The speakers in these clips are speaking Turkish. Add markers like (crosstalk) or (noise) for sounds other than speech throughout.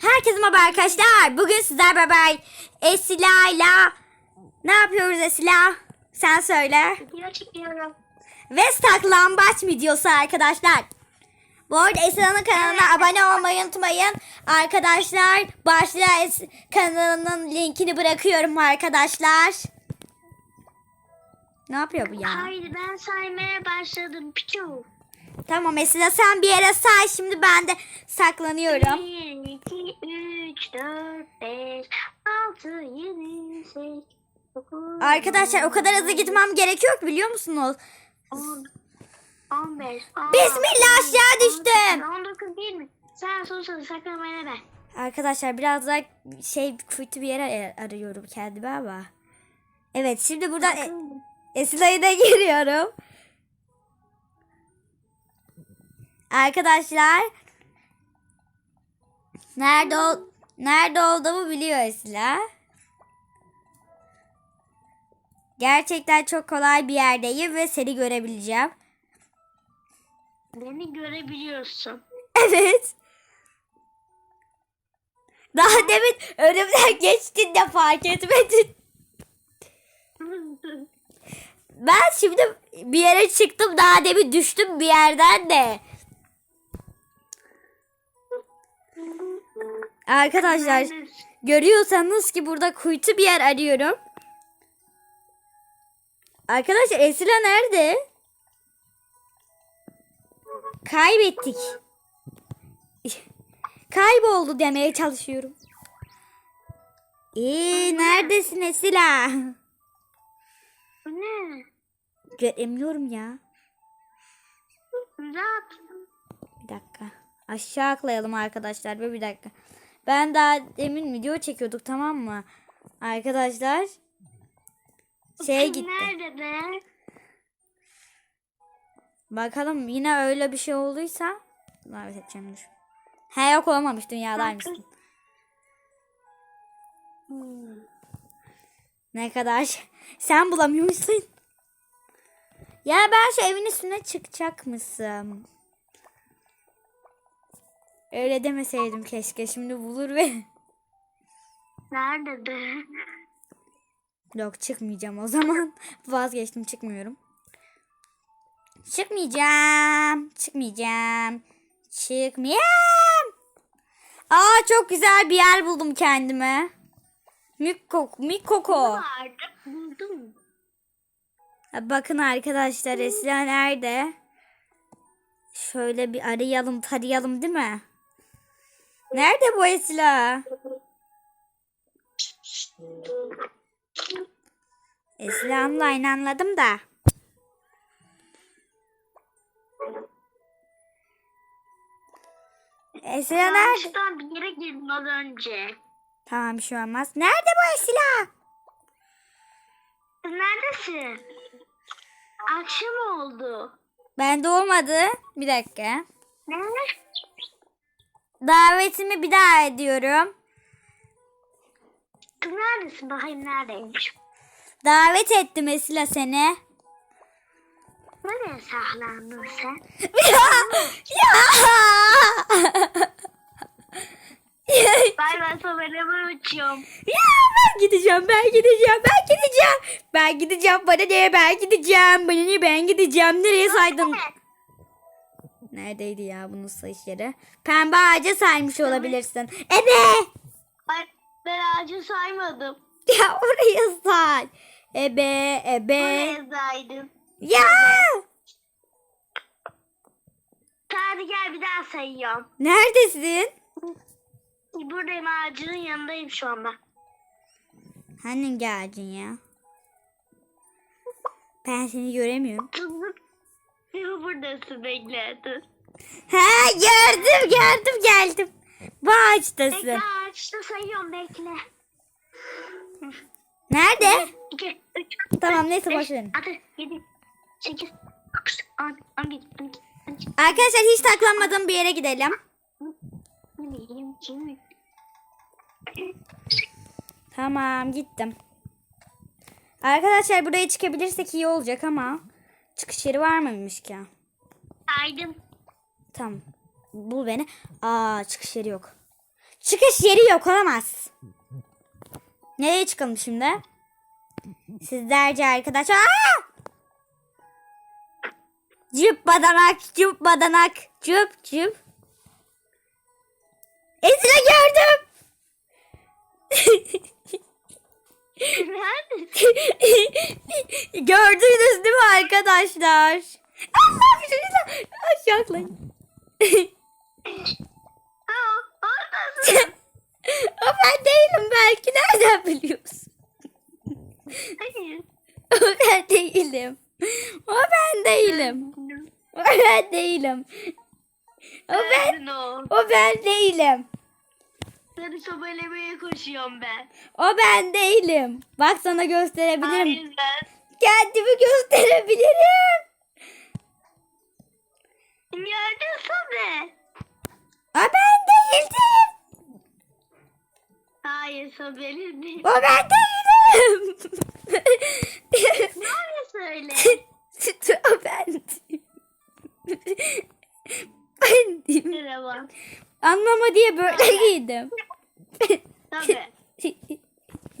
Herkese merhaba arkadaşlar. Bugün sizler beraber Esila'yla ne yapıyoruz Esila? Sen söyle. Video çekiyorum. Ve saklambaç videosu arkadaşlar. Bu arada Esila'nın kanalına abone olmayı unutmayın. Arkadaşlar başlığa Es- kanalının linkini bırakıyorum arkadaşlar. Ne yapıyor bu ya? Haydi ben saymaya başladım. Piçu. Tamam Esila sen bir yere say şimdi ben de saklanıyorum. 1, 2, 3, 4, 5, 6, 7, 8, 9, Arkadaşlar o kadar hızlı gitmem gerekiyor ki biliyor musunuz? 10, 15, 16, Bismillah, aşağı düştüm. 19 değil mi? Sen sus sus saklamaya ver. Arkadaşlar biraz daha şey kötü bir yere ar- arıyorum kendimi ama. Evet şimdi buradan e- Esila'ya da giriyorum. Arkadaşlar nerede ol nerede olduğumu biliyor Esila. Gerçekten çok kolay bir yerdeyim ve seni görebileceğim. Beni görebiliyorsun. (laughs) Evet. Daha demin önümden geçtin de fark etmedin. (laughs) Ben şimdi bir yere çıktım daha demin düştüm bir yerden de. Arkadaşlar görüyorsanız ki burada kuytu bir yer arıyorum. Arkadaşlar Esra nerede? Kaybettik. (laughs) Kayboldu demeye çalışıyorum. Ee, neredesin Esila? Bu ne? Göremiyorum ya. Bir dakika. Aşağı atlayalım arkadaşlar. Ve bir dakika. Ben daha demin video çekiyorduk tamam mı? Arkadaşlar. Şeye gitti. Nerede be? Bakalım yine öyle bir şey olduysa. Davet edeceğim dur. He yok olmamış dünyadaymışsın. Hmm. Ne kadar şey- Sen bulamıyorsun. Ya ben şu evin üstüne çıkacak mısın? Öyle demeseydim keşke. Şimdi bulur ve... Nerede be? Yok çıkmayacağım o zaman. (laughs) Vazgeçtim çıkmıyorum. Çıkmayacağım. Çıkmayacağım. Çıkmayacağım. Aa çok güzel bir yer buldum kendime. Mikko, Mikoko. Buldum. Bakın arkadaşlar Esra nerede? Şöyle bir arayalım tarayalım değil mi? Nerede bu Esra? Esra online anladım da. Esra nerede? Yanlışlıkla bir yere girdim az önce. Tamam bir şey olmaz. Nerede bu Esra? Neredesin? Akşam oldu. Bende olmadı. Bir dakika. Ne? Davetimi bir daha ediyorum. Kız neredesin? Bakayım neredeymiş. Davet ettim Esra seni. Nereye saklandın sen? Ya! Ya! Bay bay sobalarımı uçuyorum. ya ben gideceğim, ben gideceğim, ben gideceğim. Ben gideceğim, bana ne ben gideceğim, bana ne ben gideceğim. Nereye saydın? Neredeydi ya bunun sayış yeri? Pembe ağaca saymış olabilirsin. Ebe! Ay, ben ağacı saymadım. (laughs) Ya oraya say. Ebe, ebe. Oraya saydım. Ya! Hadi gel bir daha sayıyorum. Neredesin? Buradayım ağacının yanındayım şu anda. Hangi ağacın ya? Ben seni göremiyorum. Kızım. (laughs) Buradasın bekle. Ha gördüm gördüm geldim. Bu ağaçtasın. Bekle ağaçta sayıyorum bekle. Nerede? 2, 3, Tamam neyse boş verin. 6, 7, 8, 9, 10, 11, 12, 13, Arkadaşlar hiç taklanmadığım bir yere gidelim. 12, 22, Tamam gittim. Arkadaşlar buraya çıkabilirsek iyi olacak ama çıkış yeri var mıymış ki? Saydım. Tamam. Bul beni. Aa çıkış yeri yok. Çıkış yeri yok olamaz. Nereye çıkalım şimdi? Sizlerce arkadaşlar. Aa! Cüp badanak, cüp badanak, cüp cüp. Esra gördüm. (laughs) Gördünüz değil mi arkadaşlar? Allah bir diyeceğim. Aşağılayın. Aa, oradasın. o (laughs) ben değilim belki. Nereden biliyorsun? Hayır. O (laughs) ben değilim. O ben değilim. O ben değilim. O ben, o? o ben değilim. Seni sobelemeye koşuyorum ben. O ben değilim. Bak sana gösterebilirim. Hayır ben. Kendimi gösterebilirim. Gördün sobe. O ben değildim. Hayır sobeli değil. O ben değilim. Doğru söyle. (laughs) o bendim. Bendim. Merhaba. Anlama diye böyle giydim. Tabii.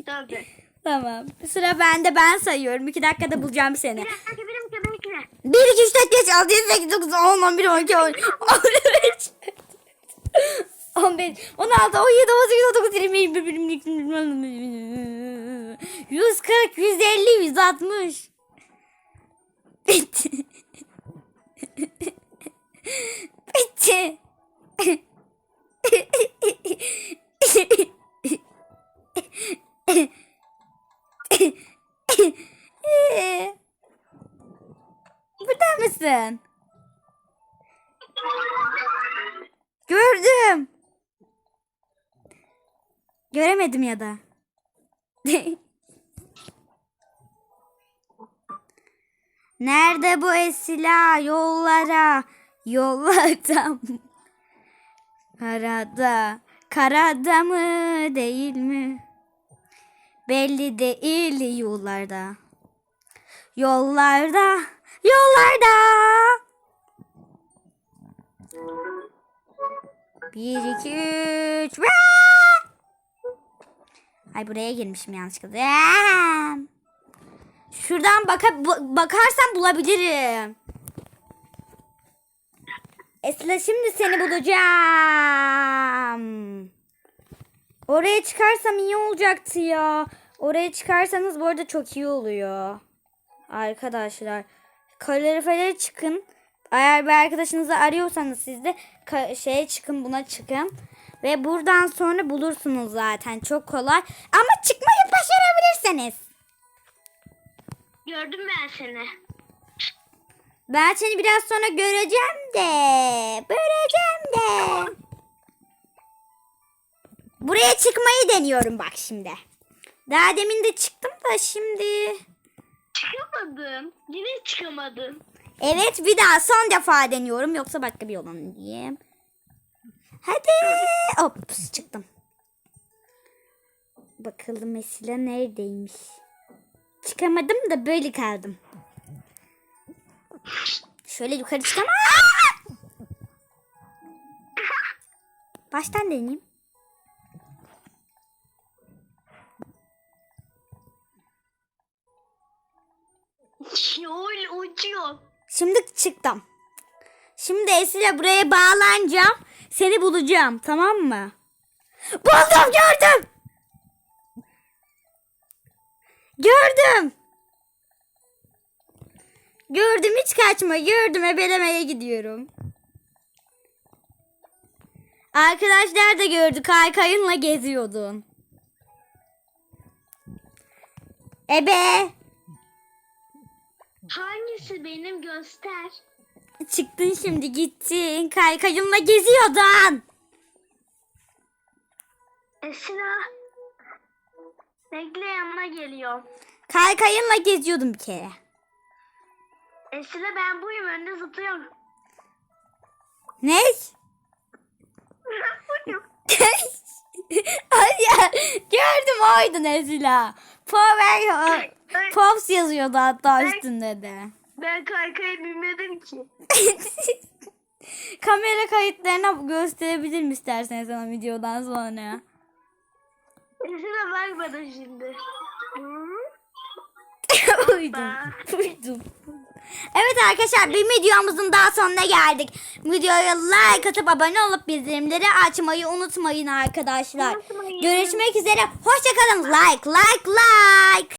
Tabii. tamam. Sıra bende ben sayıyorum. İki dakikada bulacağım seni. Bir dakika. 1, 2, 3, 4, 5, 6, 7, 8, 9, 10, 11, 12, 13, 15, 16, 17, 18, 19, 20, 21, 140, 150, 160. Bitti. (laughs) Bitti. (laughs) Göremedim ya da. (laughs) Nerede bu esila? Yollara. Yollarda karada. Karada mı değil mi? Belli değil yollarda. Yollarda. Yollarda. Bir iki üç! Ay buraya girmişim yanlışlıkla! Şuradan baka, bakarsam bulabilirim. Esra şimdi seni bulacağım. Oraya çıkarsam iyi olacaktı ya. Oraya çıkarsanız bu arada çok iyi oluyor. Arkadaşlar. Kalorifere çıkın. Eğer bir arkadaşınızı arıyorsanız siz de şeye çıkın buna çıkın. Ve buradan sonra bulursunuz zaten. Çok kolay. Ama çıkmayı başarabilirsiniz. Gördüm ben seni. Ben seni biraz sonra göreceğim de. Göreceğim de. Buraya çıkmayı deniyorum bak şimdi. Daha demin de çıktım da şimdi. Çıkamadım. Yine çıkamadım. Evet bir daha son defa deniyorum. Yoksa başka bir yolunu diyeyim. Hadi. Ops çıktım. Bakalım mesela neredeymiş. Çıkamadım da böyle kaldım. Şöyle yukarı çıkam. Aa! Baştan deneyeyim. Öyle uçuyor. Şimdi çıktım. Şimdi Esile buraya bağlanacağım. Seni bulacağım tamam mı? Buldum gördüm. Gördüm. Gördüm hiç kaçma. Gördüm ebelemeye gidiyorum. Arkadaşlar da gördü. Kaykayınla geziyordun. Ebe. Hangisi benim göster. Çıktın şimdi gittin. Kaykayınla geziyordun. Esra. Bekle yanına geliyor. Kaykayınla geziyordum bir kere. Esra ben buyum önünde zıplıyorum. Ne? (laughs) Hayır. (laughs) Gördüm oydun Ezila. Power Pops yazıyordu hatta üstünde de. Ben kaykaya binmedim ki. (laughs) kamera kayıtlarına gösterebilirim istersen sana videodan sonra. Esra bak bana şimdi. (laughs) Uydum. Uydum. Evet arkadaşlar bir videomuzun daha sonuna geldik. Videoya like atıp abone olup bildirimleri açmayı unutmayın arkadaşlar. Unutmayın. Görüşmek üzere. Hoşçakalın. Like like like.